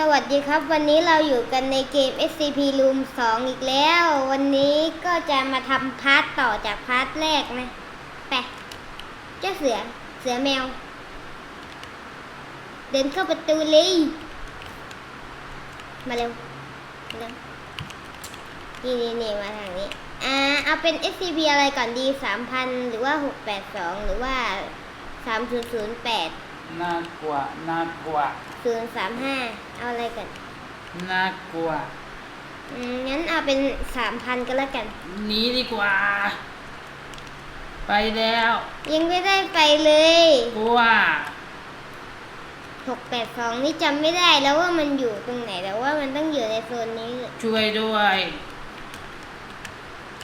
สวัสดีครับ วันนี้เราอยู่กันในเกม SCP Room 2 อีกแล้ว วันนี้ก็จะมาทำพาร์ทต่อจากพาร์ทแรกนะไปเจ้าเสือ เสือแมว เดินเข้าประตูเลย มาเร็วมาเร็วนี่นี่นี่มาทางนี้ อ่า เอาเป็น SCP อะไรก่อนดี 3,000 หรือว่า 682 หรือว่า 3008 น่ากลัวน่ากลัว035เอาอะไรก่อนน่ากลัวอืมงั้นเอาเป็น3,000ก็แล้วกัน หนีดีกว่า ไปแล้วยังไม่ได้ไปเลยกลัว682นี่จำไม่ได้แล้วว่ามันอยู่ตรงไหนแต่ว่ามันต้องอยู่ในโซนนี้ช่วยด้วย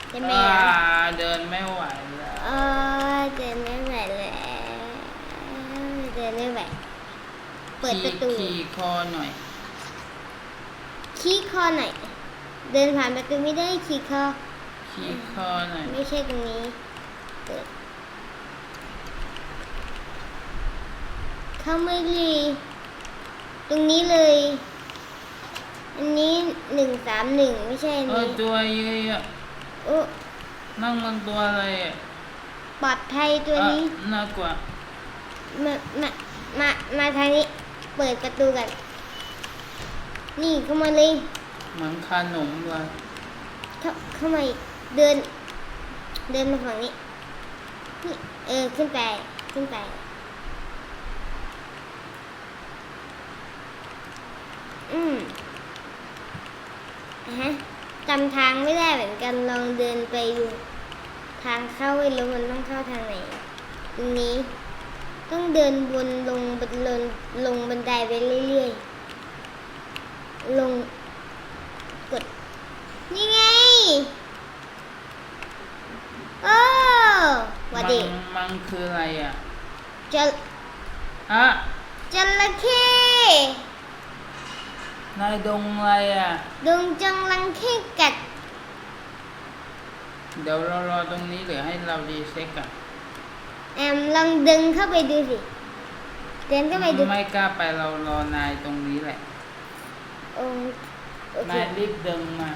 ใช่ไหมอ่าอะเดินไม่ไหวแล้ว เออเดินไม่ไหวแล้วเดินไม่ไหว เปิดประตูขี่ขี่คอหน่อย ขี้คอหน่อย เดินผ่านประตูไม่ได้ขี้คอ ขี่คอหน่อย ไม่ใช่ตรงนี้ เปิด เข้าไม่ดีตรงนี้เลย อันนี้หนึ่งสามหนึ่งไม่ใช่อันเออนี้ตัวเยอะโอ้ๆนั่งบนตัวอะไรอะปลอดภัยตัวนี้อะน่ากลัวมา มา มา มาทางนี้ เปิดประตูกัน นี่เข้ามาเลยเหมือนขนมเลยเข้าเข้ามาอีกเดิน เดินมาฝั่งนี้นี่เออขึ้นไปขึ้นไป อืมอะฮะจำทางไม่ได้เหมือนกันลองเดินไปดูทางเข้าไม่รู้มันต้องเข้าทางไหนตรงนี้ ต้องเดินวนลงบันลงลงบันไดไปเรื่อยๆ ลงกดนี่ไง โอ้หวัดดีมัมันคืออะไรอะจะอะจระเข้นายดงอะไรอะ ดงจังลังเข้กัด เดี๋ยวเรารอตรงนี้หรือให้เราดีเซ็กอะ แอมลองดึงเข้าไปดูสิเดินเข้าไปดูไม่กล้าไปเรารอนายตรงนี้แหละโอ้โอเคนายรีบดึงมา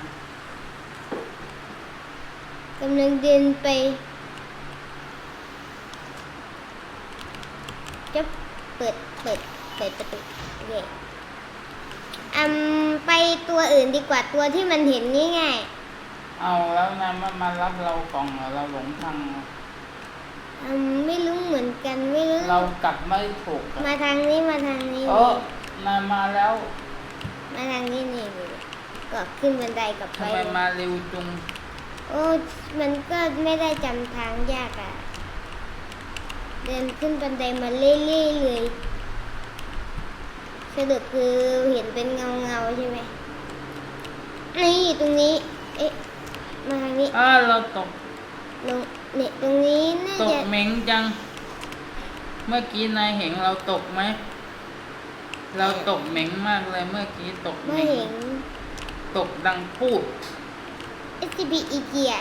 กำลังเดินไปจะเปิดเปิดเปิดประตูโอเคอืมไปตัวอื่นดีกว่าตัวที่มันเห็นนี่ไงเอาแล้วนายมามารับเรากล่องเหรอเราหลงทางเหรอ อืมไม่รู้เหมือนกันไม่รู้เรากลับไม่ถูกอะมาทางนี้มาทางนี้เออนายมาแล้วมาทางนี้นี่นี่ก็ขึ้นบันไดกลับไป ทำไมมาเร็วจุงโอ้มันก็ไม่ได้จำทางยากอะ่ะ เดินขึ้นบันไดมาเรื่อยๆเลยสรุปคือเห็นเป็นเงาเงาๆใช่ไหมนี่ตรงนี้ เอ๊ะ มาทางนี้ อ้าเราตกลง เนี่ยตรงนี้น่าตกจะเหม็งจัง เมื่อกี้นายเห็นเราตกไหม เราตกเหม็งมากเลยเมื่อกี้ตกเหไม่ม็งเห็น ตกดังพูด SCP อีเกีย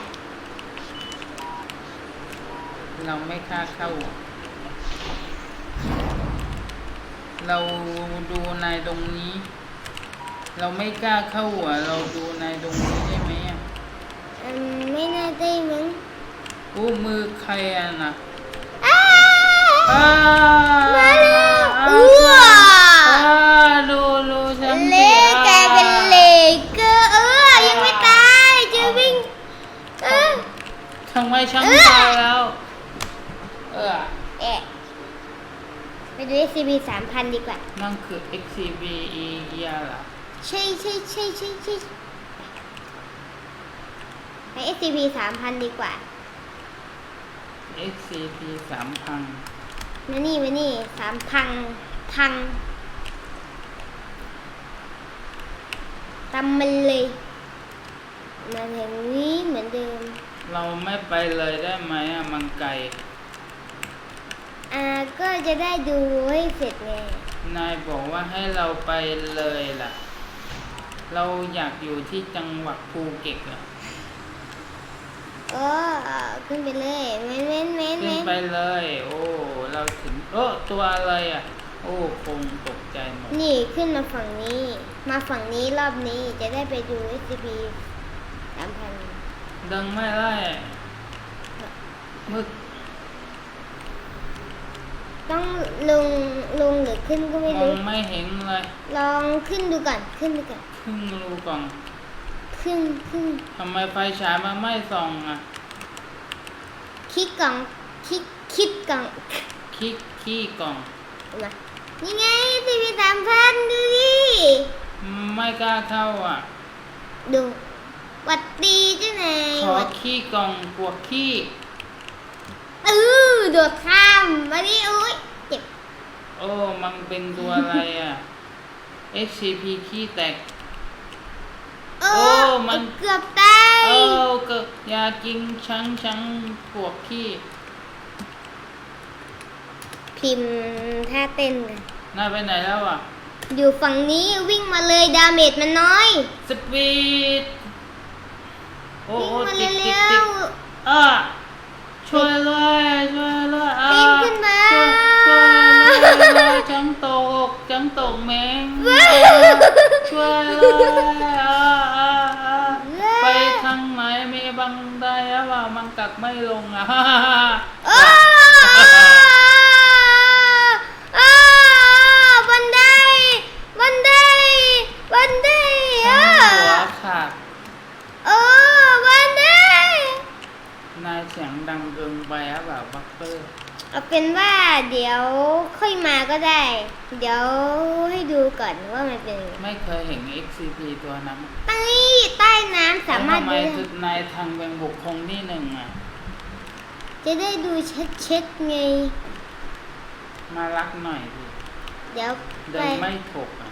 เราไม่กล้าเข้า เราดูนายตรงนี้ เราไม่กล้าเข้าหัวเราดูนายตรงนี้ได้ไหมอะ อืมไม่น่าได้มั้ง อู้มือใครอะนะอ้าอ้ามาแล้วอ้าอ้วอ้าดูดูฉันเละสิกลายเป็นเหล็กเกอร์เออยังไม่ตายเจะวิ่งเออทำไมฉันเอ้อตายแล้ว เออแอะไปดู SCP สามพันดีกว่า นั่นคือ XCB e ยาล่ะใช่ใช่ใช่ใช่ใช่ไป SCP สามพันดีกว่า XCP สามพันมานี่มานี่สามพังพังตำมันเลยมาอย่างนี้เหมือนเดิม เราไม่ไปเลยได้ไหมอะมันไกลอ่าก็จะได้ดูให้เสร็จไงนายบอกว่าให้เราไปเลยล่ะ เราอยากอยู่ที่จังหวัดภูเก็ตอะ โอ้ขึ้นไปเลยเม้นเม้นเม้นขึ้นเม้นไปเลย โอ้ เราถึง เออตัวอะไรอะโอ้โอ้ คงตกใจหมด นี่ขึ้นมาฝั่งนี้ มาฝั่งนี้รอบนี้จะได้ไปดู SCP สามพันดังไม่ไล่มึกต้องลงลงหรือขึ้นก็ไม่มอรู้งไม่เห็นเลยลองขึ้นดูก่อนขึ้นดูก่อนครึ่งรูกล่ องขึ้นขึ้นทำไมไฟฉายมันไม่ส่องอะคลิกกล่องคลิกคลิกกล่องคลิกขี้กล่องมานี่ไง SCP สามพันดูดิไม่กล้าเข้าอะ ดูหวัดดีเจ้านายขอหวัดขี้กล่องปวกขี้เออโดดข้ามมาดิอุ้ยเจ็บ โอ้ มันเป็นตัวอะไรอะ SCP ขี้แตกโอ้โอ้มันเกือบตายเอ้าเกิดอยากกินช้างช้างปวกขี้พิมพ์ท่าเต้นกันนายไปไหนแล้วอะ อยู่ฝั่งนี้วิ่งมาเลยดาเมจมันน้อย สปีด โอ้วิ่งโอ้มาติ๊กเร็ติ๊กติ๊วกอะช่วยเลยช่วยเลยอะปีนขึ้นมา ช่วยช่วยเลยจังตกจังตกแมงว้าวช่วยเลยอะอะอะไปทางไหนมีบังไดหรือเปล่า มันกักไม่ลงอะๆอ้าอ้าบันไดบันไดบันไดช่าอะงหัวขาดโอ้บันไดนายเสียงดังเกินไปหรือเปล่าบักเตอร์เอาเป็นว่าเดี๋ยวค่อยมาก็ได้ เดี๋ยวให้ดูก่อนว่ามันเป็นยังไงไม่เคยเห็น XCP ตัวนั้นใต้ ใต้น้ำสามารถแล้วทำไมดูถึงนายทางเป็นบุคคลที่หนึ่งอะ จะได้ดูชัดๆไง มารักหน่อยดิเดี๋ยวเดิไปนไม่ถูกอะ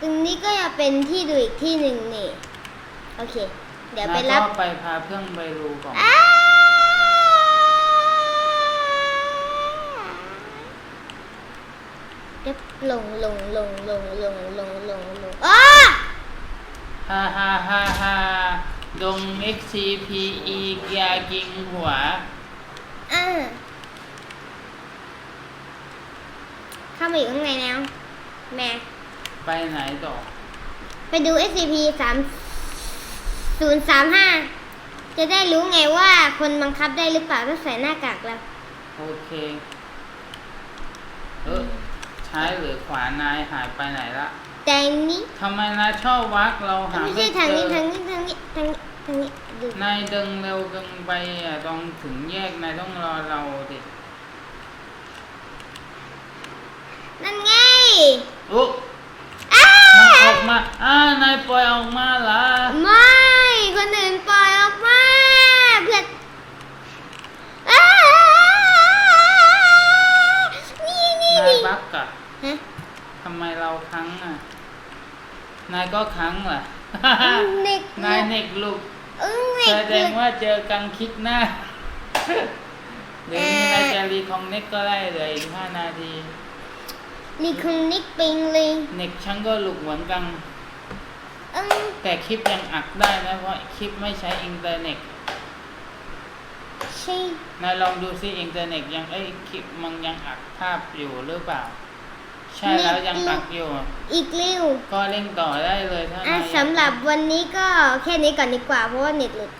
ตรงนี้ก็จะเป็นที่ดูอีกที่หนึ่งนี่ โอเค เดี๋ยวไปนายรับก็ไปพาเพื่อนไปรูก่อนอ้าเดี๋ยวลงลงลงลงลงลงลงลงอ้า ฮ่าฮ่าฮ่าฮ่าดง XCP อีกอยากิงหัวอ่าเข้ามาอยู่ข้างในแล้ว แม่ ไปไหนต่อ ไปดู SCP สามศูนย์สามห้าจะได้รู้ไงว่าคนบังคับได้หรือเปล่าถ้าใส่หน้ากากแล้ว โอเค เออใช้ายหรือขวานายหายไปไหนละ แต่อันนี้ทำไมนายชอบวักเราหาไม่ไม่ใช่เจทางนี้อทางนี้ทางนี้ทางนี้ทางนี้ดูนายเดินเร็วเกินไปอะต้องถึงแยกนายต้องรอเราดินั่นไงอุ๊อ้ เน็กนายเน็กลูกเออเน็แสกดงว่าเจอกันคลิกหน้าเดี๋ยวนี้นายจะรีคองเน็กก็ได้เหลืออีกห้านาทีนี่คงนิกปิงเลยเน็กฉันก็หลุกเหมือนกันอืมแต่คลิปยังอัดได้นะเพราะคลิปไม่ใช้อินเทอร์เน็ตใช่นายลองดูซิอินเทอร์เน็ตยังเอ้ยคลิปมันยังอัดภาพอยู่หรือเปล่า ใช่แล้วยังอัดอยู่ อีกเร็วก็เล่นต่อได้เลยถ้าอะนายอยาก สำหรับวันนี้ก็แค่นี้ก่อนดีกว่าเพราะว่าเน็ตหลุด